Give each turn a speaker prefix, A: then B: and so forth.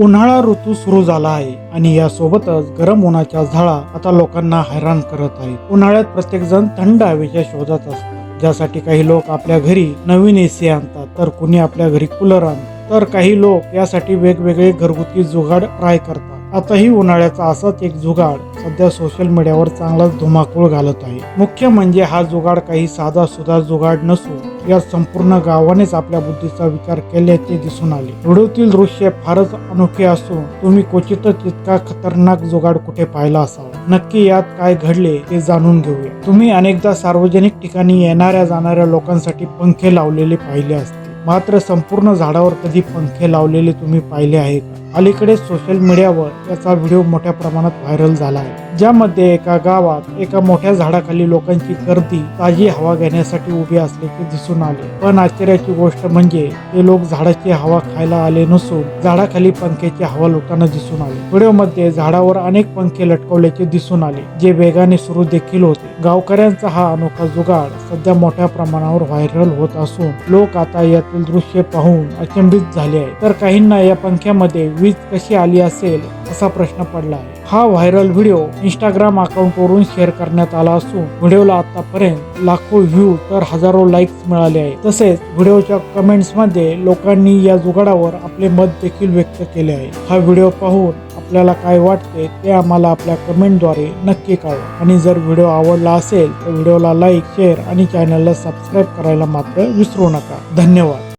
A: उन्हाळा ऋतू सुरू झाला आहे आणि यासोबतच गरम उन्हाच्या झाळा आता लोकांना हैराण करत आहे. उन्हाळ्यात प्रत्येक जण थंड हवेच्या शोधात असतात ज्यासाठी काही लोक आपल्या घरी नवीन एसी आणतात तर कुणी आपल्या घरी कूलर आणतात तर काही लोक यासाठी वेगवेगळे घरगुती जुगाड ट्राय करतात. आताही उन्हाळ्याचा असाच एक जुगाड सध्या सोशल मीडियावर चांगलाच धुमाकूळ घालत आहे. मुख्य म्हणजे हा जुगाड काही साधा सुधा जुगाड नसून या संपूर्ण गावानेच आपल्या बुद्धीचा विचार केल्याचे दिसून आले. व्हिडिओतील दृश्य फारच अनोखे असून तुम्ही क्वचितच इतका खतरनाक जुगाड कुठे पाहिला असावा नक्की यात काय घडले ते जाणून घेऊया. तुम्ही अनेकदा सार्वजनिक ठिकाणी येणाऱ्या जाणाऱ्या लोकांसाठी पंखे लावलेले पाहिले असते. मात्र संपूर्ण झाडावर कधी पंखे लावलेले तुम्ही पाहिले आहे का? अलीकडे सोशल मीडियावर याचा व्हिडिओ मोठ्या प्रमाणात व्हायरल झाला आहे ज्यामध्ये एका गावात एका मोठ्या झाडाखाली लोकांची गर्दी ताजी हवा घेण्यासाठी उभी असल्याचे दिसून आले. पण आश्चर्याची गोष्ट म्हणजे ते लोक झाडाची हवा खायला आले नसून झाडाखाली पंख्याची हवा लुटताना दिसून आली. व्हिडिओमध्ये झाडावर अनेक पंखे लटकवल्याचे दिसून आले जे वेगाने सुरू देखील होते. गावकऱ्यांचा हा अनोखा जुगाड सध्या मोठ्या प्रमाणावर व्हायरल होत असून लोक आता यातील दृश्य पाहून अचंबित झाले आहे तर काहींना या पंख्यामध्ये वीज कशी आली असेल असा प्रश्न पडला आहे. हा व्हायरल व्हिडिओ इंस्टाग्राम अकाउंटवरून शेअर करण्यात आला असून व्हिडिओला आतापर्यंत लाखो व्ह्यू तर हजारो लाईक्स मिळाले आहेत. तसेच व्हिडिओच्या कमेंट्समध्ये लोकांनी या जुगाडावर आपले मत देखील व्यक्त केले आहे. हा व्हिडिओ पाहून आपल्याला काय वाटते ते आम्हाला आपल्या कमेंटद्वारे नक्की कळवा. आणि जर व्हिडिओ आवडला असेल तर व्हिडिओला लाईक शेअर आणि चॅनलला सबस्क्राईब करायला मात्र विसरू नका. धन्यवाद.